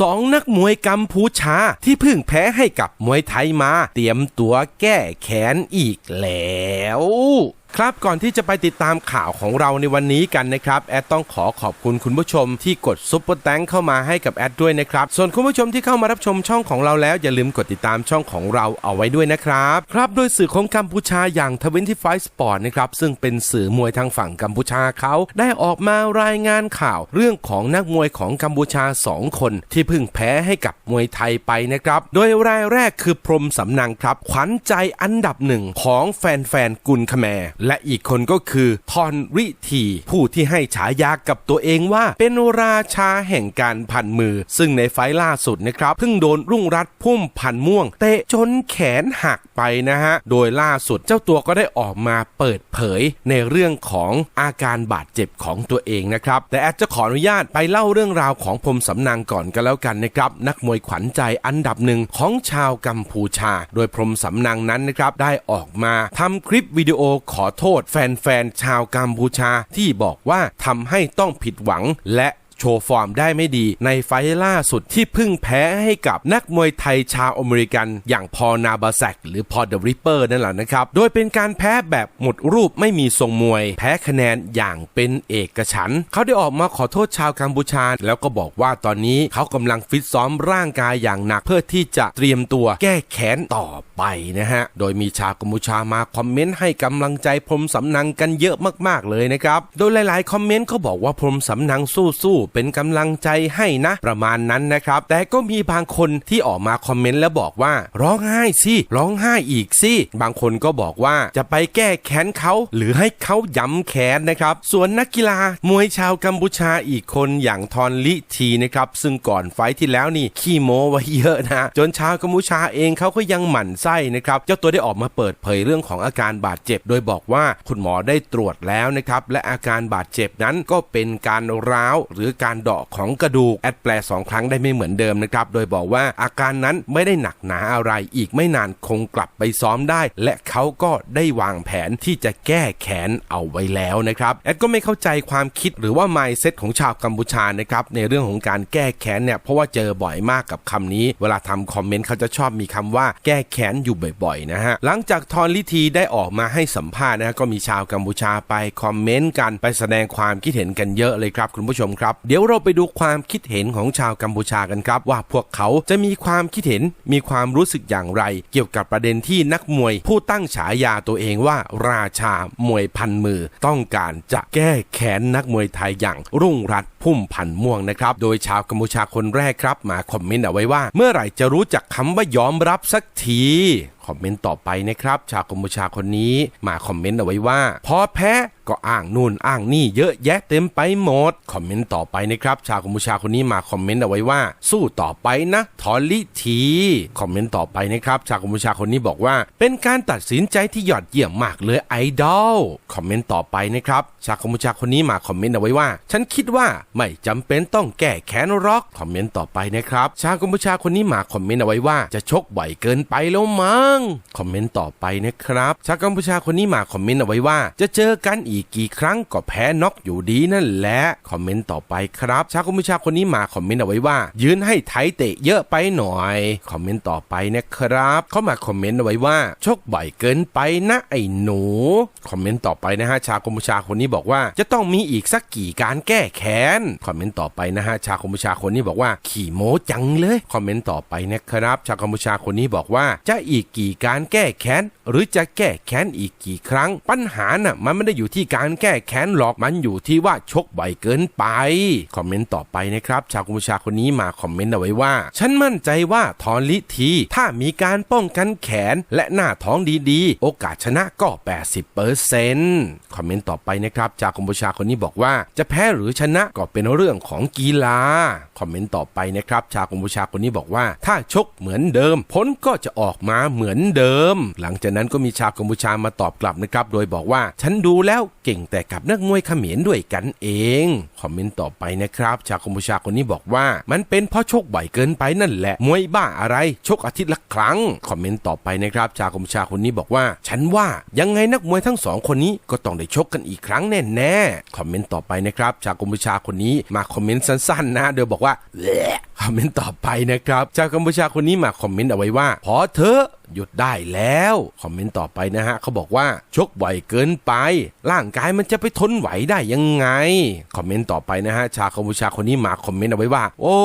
สองนักมวยกัมพูชาที่เพิ่งแพ้ให้กับมวยไทยมา เตรียมตัวแก้แค้นอีกแล้ว ครับก่อนที่จะไปติดตามข่าวของเราในวันนี้กันนะครับแอดต้องขอขอบคุณคุณผู้ชมที่กดซุปเปอร์แตงเข้ามาให้กับแอดด้วยนะครับ ส่วนคุณผู้ชมที่เข้ามารับชมช่องของเราแล้ว อย่าลืมกดติดตามช่องของเราเอาไว้ด้วยนะครับ ครับโดยสื่อของกัมพูชาอย่าง25 Sport นะครับซึ่งเป็นสื่อมวยทางฝั่งกัมพูชาเขาได้ออกมารายงานข่าวเรื่องของนักมวยของกัมพูชา 2 คน ที่เพิ่งแพ้ให้กับมวยไทยไปนะครับโดยรายแรกคือพรมสำนังครับขวัญใจอันดับหนึ่งของแฟนๆกุลคแมและอีกคนก็คือทอนริทีผู้ที่ให้ฉายากับตัวเองว่าเป็นราชาแห่งการพันมือ ซึ่งในไฟล์ล่าสุดนะครับเพิ่งโดนรุ่งรัตพุ่มพันม่วง เตะจนแขนหักไปนะฮะ โดยล่าสุดเจ้าตัวก็ได้ออกมาเปิดเผยในเรื่องของอาการบาดเจ็บของตัวเองนะครับ แต่แอดจะขออนุญาตไปเล่าเรื่องราวของพรมสำนางก่อนกันแล้วกันนะครับ นักมวยขวัญใจอันดับหนึ่งของชาวกัมพูชา โดยพรมสำนางนั้นนะครับได้ออกมาทำคลิปวิดีโอขอโทษแฟนๆ ชาวกัมพูชาที่บอกว่าทำให้ต้องผิดหวังและ โชว์ฟอร์มได้ไม่ดีในไฟล์ล่าสุดที่เพิ่งแพ้ให้กับนักมวยไทยชาวอเมริกันอย่างพอนาบาแซกหรือพอเดอะริปเปอร์นั่นแหละนะครับ โดยเป็นการแพ้แบบหมดรูปไม่มีทรงมวย แพ้คะแนนอย่างเป็นเอกฉันท์เขาได้ออกมาขอโทษชาวกัมพูชา แล้วก็บอกว่าตอนนี้เขากำลังฟิตซ้อมร่างกายอย่างหนักเพื่อที่จะเตรียมตัวแก้แค้นต่อไปนะฮะ โดยมีชาวกัมพูชามาคอมเมนต์ให้กำลังใจพรมสำนังกันเยอะมากๆเลยนะครับ โดยหลายๆ คอมเมนต์เขาบอกว่าพรมสำนังสู้ๆเป็นกำลังใจให้นะ ประมาณนั้นนะครับ แต่ก็มีบางคนที่ออกมาคอมเมนต์แล้วบอกว่า ร้องไห้สิร้องไห้อีกสิบางคนก็บอกว่าจะไปแก้แค้นเขาหรือให้เขาย้ำแค้นนะครับ ส่วนนักกีฬามวยชาวกัมพูชาอีกคนอย่างทอนลิทีนะครับซึ่งก่อนไฟท์ที่แล้วนี่ขี้โม้ไว้เยอะนะจนชาวกัมพูชาเองเขาก็ยังหมั่นไส้นะครับเจ้าตัวได้ออกมาเปิดเผยเรื่องของอาการบาดเจ็บ โดยบอกว่าคุณหมอได้ตรวจแล้วนะครับและอาการบาดเจ็บนั้นก็เป็นการร้าวหรือการเดาะของกระดูกแอดแปลสองครั้งได้ไม่เหมือนเดิมนะครับโดยบอกว่าอาการนั้นไม่ได้หนักหนาอะไรอีกไม่นานคงกลับไปซ้อมได้ และเขาก็ได้วางแผนที่จะแก้แค้นเอาไว้แล้วนะครับแอดก็ไม่เข้าใจความคิดหรือว่า mindset ของชาวกัมพูชานะครับในเรื่องของการแก้แค้นเนี่ยเพราะว่าเจอบ่อยมากกับคำนี้ เวลาทำคอมเมนต์เขาจะชอบมีคำว่าแก้แค้นอยู่บ่อยๆนะฮะหลังจากทอนลิทีได้ออกมาให้สัมภาษณ์นะฮะก็มีชาวกัมพูชาไปคอมเมนต์กันไปแสดงความคิดเห็นกันเยอะเลยครับคุณผู้ชมครับเดี๋ยวเราไปดูความคิดเห็นของชาวกัมพูชากันครับ ว่าพวกเขาจะมีความคิดเห็นมีความรู้สึกอย่างไร เกี่ยวกับประเด็นที่นักมวย ผู้ตั้งฉายาตัวเองว่าราชามวยพันมือ ต้องการจะแก้แค้นนักมวยไทยอย่างรุ่งรัตพุ่มพันม่วงนะครับ โดยชาวกัมพูชาคนแรกครับมาคอมเมนต์เอาไว้ว่า เมื่อไหร่จะรู้จักคำว่า ยอมรับสักที คอมเมนต์ต่อไปนะครับ ชาวกัมพูชาคนนี้มาคอมเมนต์เอาไว้ว่า พอแพ้ก็อ้างนู่นอ้างนี่เยอะแยะเต็มไปหมด คอมเมนต์ต่อไปนะครับ ชาวกัมพูชาคนนี้มาคอมเมนต์เอาไว้ว่า สู้ต่อไปนะทอลิทีคอมเมนต์ต่อไปนะครับ ชาวกัมพูชาคนนี้บอกว่า เป็นการตัดสินใจที่ยอดเยี่ยมมากเลยไอดอลคอมเมนต์ต่อไปนะครับ ชาวกัมพูชาคนนี้มาคอมเมนต์เอาไว้ว่า ฉันคิดว่าไม่จำเป็นต้องแก้แค้นหรอกคอมเมนต์ต่อไปนะครับ ชาวกัมพูชาคนนี้มาคอมเมนต์เอาไว้ว่าจะชกบ่อยเกินไปแล้วมั้งคอมเมนต์ต่อไปนะครับ ชาวกัมพูชาคนนี้มาคอมเมนต์เอาไว้ว่า จะเจอกันอีกกี่ครั้งก็แพ้น็อกอยู่ดีนั่นแหละ คอมเมนต์ต่อไปครับ ชาวกัมพูชาคนนี้มาคอมเมนต์เอาไว้ว่า ยืนให้ไทยเตะเยอะไปหน่อย คอมเมนต์ต่อไปนะครับ เขามาคอมเมนต์เอาไว้ว่าชกบ่อยเกินไปนะไอ้หนู คอมเมนต์ต่อไปนะฮะ ชาวกัมพูชาคนนี้บอกว่า จะต้องมีอีกสักกี่การแก้แค้น คอมเมนต์ต่อไปนะฮะ ชาวกัมพูชาคนนี้บอกว่าขี่โม้จังเลย คอมเมนต์ต่อไปนะครับ ชาวกัมพูชาคนนี้บอกว่าจะอีกกี่การแก้แค้น หรือจะแก้แค้นอีกกี่ครั้ง ปัญหาน่ะมันไม่ได้อยู่ที่การแก้แค้นหรอกมันอยู่ที่ว่าชกบ่อยเกินไป คอมเมนต์ต่อไปนะครับ ชาวกัมพูชาคนนี้มาคอมเมนต์เอาไว้ว่า ฉันมั่นใจว่าทอนลิที ถ้ามีการป้องกันแขนและหน้าท้องดีๆ โอกาสชนะก็ 80เปอร์เซ็นต์คอมเมนต์ต่อไปนะครับ จากกัมพูชาคนนี้บอกว่า จะแพ้หรือชนะก็เป็นเรื่องของกีฬา คอมเมนต์ต่อไปนะครับ ชาวกัมพูชาคนนี้บอกว่า ถ้าชกเหมือนเดิมผลก็จะออกมาเหมือนอนเดิม หลังจากนั้นก็มีชาวกัมพูชามาตอบกลับนะครับ โดยบอกว่าฉันดูแล้วเก่งแต่กับนักมวยเขมรด้วยกันเอง คอมเมนต์ต่อไปนะครับ ชาวกัมพูชาคนนี้บอกว่า มันเป็นเพราะชกบ่อยเกินไปนั่นแหละ มวยบ้าอะไรชกอาทิตย์ละครั้ง คอมเมนต์ต่อไปนะครับ ชาวกัมพูชาคนนี้บอกว่า ฉันว่ายังไงนักมวยทั้งสองคนนี้ก็ต้องได้ชกกันอีกครั้งแน่ๆ คอมเมนต์ต่อไปนะครับ ชาวกัมพูชาคนนี้มาคอมเมนต์สั้นๆ นะโดยบอกว่าคอมเมนต์ต่อไปนะครับ ชาวกัมพูชาคนนี้มาคอมเมนต์เอาไว้ว่า พอเถอ หยุดได้แล้ว คอมเมนต์ต่อไปนะฮะเขาบอกว่าชกบ่อยเกินไป ร่างกายมันจะไปทนไหวได้ยังไง คอมเมนต์ต่อไปนะฮะชาวกัมพูชาคนนี้มาคอมเมนต์เอาไว้ว่า โอ้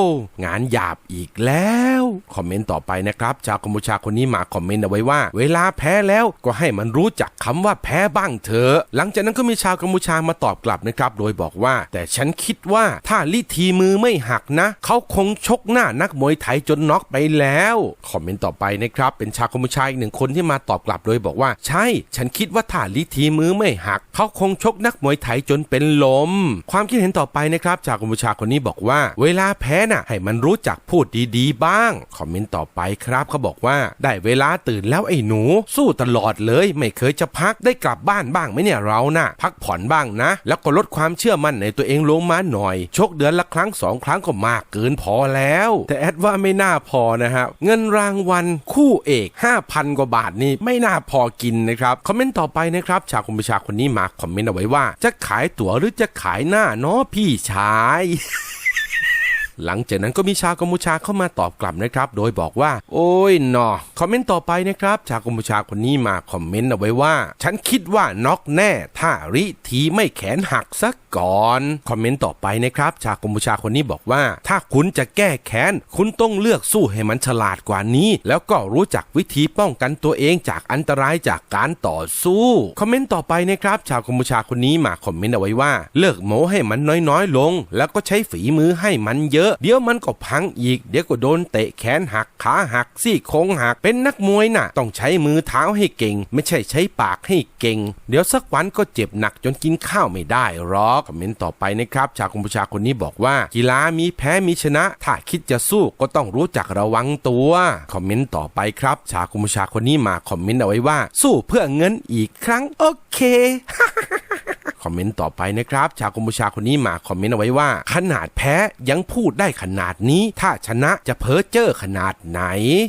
งานหยาบอีกแล้ว คอมเมนต์ต่อไปนะครับชาวกัมพูชาคนนี้มาคอมเมนต์เอาไว้ว่า เวลาแพ้แล้วก็ให้มันรู้จักคำว่าแพ้บ้างเถอะหลังจากนั้นก็มีชาวกัมพูชามาตอบกลับนะครับ โดยบอกว่า แต่ฉันคิดว่าถ้าลิทีมือไม่หักนะ เขาคงชกหน้านักมวยไทยจนน็อกไปแล้ว คอมเมนต์ต่อไปนะครับเป็นชาวกัมพูชาอีกหนึ่งคนที่มาตอบกลับโดยบอกว่า ใช่ ฉันคิดว่าถ้าลิทีมือไม่หัก เขาคงชกนักมวยไทยจนเป็นลม ความคิดเห็นต่อไปนะครับชากัมพูชาคนนี้บอกว่า เวลาแพ้น่ะ ให้มันรู้จักพูดดีๆ บ้าง คอมเมนต์ต่อไปครับเขาบอกว่า ได้เวลาตื่นแล้วไอ้หนู สู้ตลอดเลย ไม่เคยจะพักได้กลับบ้านบ้างไหมเนี่ยเราน่ะ พักผ่อนบ้างนะ แล้วก็ลดความเชื่อมั่นในตัวเองลงมาหน่อย ชกเดือนละครั้งสองครั้งก็มากเกินพอแล้ว แต่แอดว่าไม่น่าพอนะฮะเงินรางวัลคู่เอก5,000 กว่าบาทนี่ไม่น่าพอกินนะครับ คอมเมนต์ต่อไปนะครับชาวคุณประชาคนนี้มาคอมเมนต์เอาไว้ว่า จะขายตั๋วหรือจะขายหน้าเนาะพี่ชาย หลังจากนั้นก็มีชาวกัมพูชาเข้ามาตอบกลับนะครับ โดยบอกว่า โอ้ยนอคอมเมนต์ต่อไปนะครับ ชาวกัมพูชาคนนี้มาคอมเมนต์เอาไว้ว่า ฉันคิดว่าน็อกแน่ ถ้าริทีไม่แขนหักซะก่อน คอมเมนต์ต่อไปนะครับ ชาวกัมพูชาคนนี้บอกว่า ถ้าคุณจะแก้แค้น คุณต้องเลือกสู้ให้มันฉลาดกว่านี้ แล้วก็รู้จักวิธีป้องกันตัวเองจากอันตรายจากการต่อสู้ คอมเมนต์ต่อไปนะครับ ชาวกัมพูชาคนนี้มาคอมเมนต์เอาไว้ว่า เลิกโม้ให้มันน้อยๆลง แล้วก็ใช้ฝีมือให้มันเยอะเดี๋ยวมันก็พังอีก เดี๋ยวก็โดนเตะแขนหักขาหักซี่โครงหักเป็นนักมวยน่ะ ต้องใช้มือเท้าให้เก่ง ไม่ใช่ใช้ปากให้เก่ง เดี๋ยวสักวันก็เจ็บหนักจนกินข้าวไม่ได้หรอกคอมเมนต์ต่อไปนะครับชาวกัมพูชาคนนี้บอกว่า กีฬามีแพ้มีชนะ ถ้าคิดจะสู้ก็ต้องรู้จักระวังตัวคอมเมนต์ต่อไปครับ ชาวกัมพูชาคนนี้มาคอมเมนต์เอาไว้ว่า สู้เพื่อเงินอีกครั้งโอเค คอมเมนต์ต่อไปนะครับ ชาวกัมพูชาคนนี้มาคอมเมนต์เอาไว้ว่า ขนาดแพ้ยังพูดได้ขนาดนี้ ถ้าชนะจะเพ้อเจ้อขนาดไหน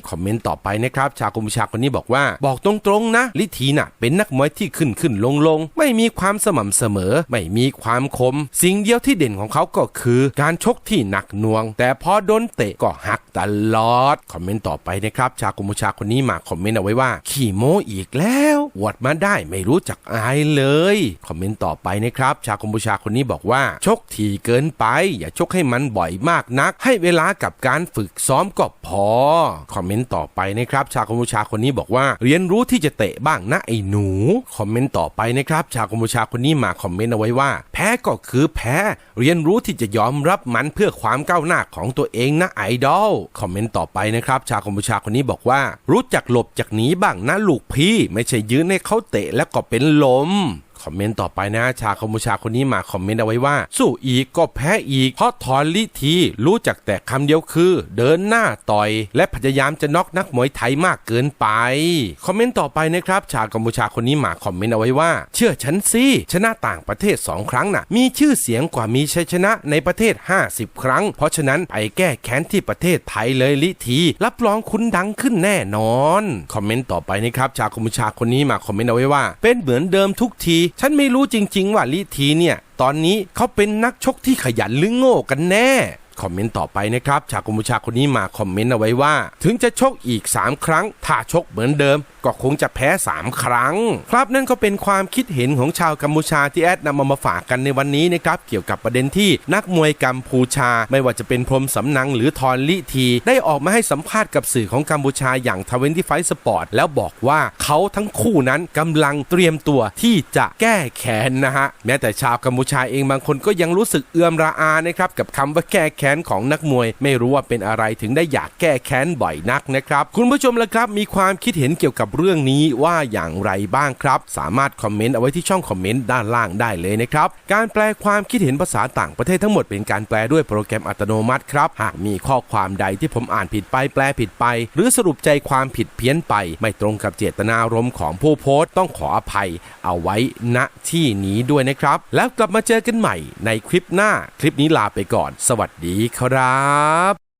คอมเมนต์ต่อไปนะครับ ชาวกัมพูชาคนนี้บอกว่า บอกตรงๆนะ ลิทีน่ะ เป็นนักมวยที่ขึ้นขึ้นลงลงไม่มีความสม่ำเสมอ ไม่มีความคม สิ่งเดียวที่เด่นของเขาก็คือ การชกที่หนักหน่วง แต่พอโดนเตะก็หักตลอด คอมเมนต์ต่อไปนะครับ ชาวกัมพูชาคนนี้มาคอมเมนต์เอาไว้ว่า ขี่โมอีกแล้วอวดมาได้ไม่รู้จักอายเลย คอมเมนต์ต่อไปนะครับชาวกัมพูชาคนนี้บอกว่า ชกถี่เกินไป อย่าชกให้มันบ่อยมากนัก ให้เวลากับการฝึกซ้อมก็พอ คอมเมนต์ต่อไปนะครับ ชาวกัมพูชาคนนี้บอกว่า เรียนรู้ที่จะเตะบ้างนะไอ้หนู คอมเมนต์ต่อไปนะครับ ชาวกัมพูชาคนนี้มาคอมเมนต์เอาไว้ว่า แพ้ก็คือแพ้ เรียนรู้ที่จะยอมรับมันเพื่อความก้าวหน้าของตัวเองนะไอดอลคอมเมนต์ต่อไปนะครับ ชาวกัมพูชาคนนี้บอกว่า รู้จักหลบจากหนีบ้างนะลูกพี่ ไม่ใช่ยืนให้เขาเตะแล้วก็เป็นลม คอมเมนต์ต่อไปนะ ชาวกัมพูชาคนนี้มาคอมเมนต์เอาไว้ว่า สู้อีกก็แพ้อีก เพราะถอนลิทีรู้จักแต่คำเดียวคือ เดินหน้าต่อย และพยายามจะน็อกนักมวยไทยมากเกินไป คอมเมนต์ต่อไปนะครับ ชาวกัมพูชาคนนี้มาคอมเมนต์เอาไว้ว่า เชื่อฉันสิชนะต่างประเทศ 2 ครั้งน่ะ มีชื่อเสียงกว่ามีชัยชนะในประเทศ 50 ครั้ง เพราะฉะนั้นไปแก้แค้นที่ประเทศไทยเลยลิทีรับรองคุณดังขึ้นแน่นอน คอมเมนต์ต่อไปนะครับชาวกัมพูชาคนนี้มาคอมเมนต์เอาไว้ว่า เป็นเหมือนเดิมทุกทีฉันไม่รู้จริง ๆ ว่าลิทีเนี่ย ตอนนี้เขาเป็นนักชกที่ขยันหรือโง่กันแน่ คอมเมนต์ต่อไปนะครับ ชาวกัมพูชาคนนี้มาคอมเมนต์เอาไว้ว่า ถึงจะชกอีก 3 ครั้ง ถ้าชกเหมือนเดิม ก็คงจะแพ้ 3 ครั้ง ครับนั่นก็เป็นความคิดเห็นของชาวกัมพูชาที่แอดนำมามาฝากกันในวันนี้นะครับ เกี่ยวกับประเด็นที่นักมวยกัมพูชา ไม่ว่าจะเป็นพรมสำนังหรือทอนลิที ได้ออกมาให้สัมภาษณ์กับสื่อของกัมพูชาอย่างทเวนตี้ไฟสปอร์ตแล้วบอกว่าเขาทั้งคู่นั้นกำลังเตรียมตัวที่จะแก้แค้นนะฮะแม้แต่ชาวกัมพูชาเองบางคนก็ยังรู้สึกเอือมระอานะครับกับคำว่าแก้แค้นของนักมวย ไม่รู้ว่าเป็นอะไรถึงได้อยากแก้แค้นบ่อยนักนะครับคุณผู้ชมละครับ มีความคิดเห็นเกี่ยวกับเรื่องนี้ว่าอย่างไรบ้างครับ สามารถคอมเมนต์เอาไว้ที่ช่องคอมเมนต์ด้านล่างได้เลยนะครับการแปลความคิดเห็นภาษาต่างประเทศทั้งหมดเป็นการแปลด้วยโปรแกรมอัตโนมัติครับหากมีข้อความใดที่ผมอ่านผิดไปแปลผิดไป หรือสรุปใจความผิดเพี้ยนไป ไม่ตรงกับเจตนารมณ์ของผู้โพสต์ต้องขออภัย เอาไว้ณที่นี้ด้วยนะครับ แล้วกลับมาเจอกันใหม่ในคลิปหน้าคลิปนี้ลาไปก่อน สวัสดีครับ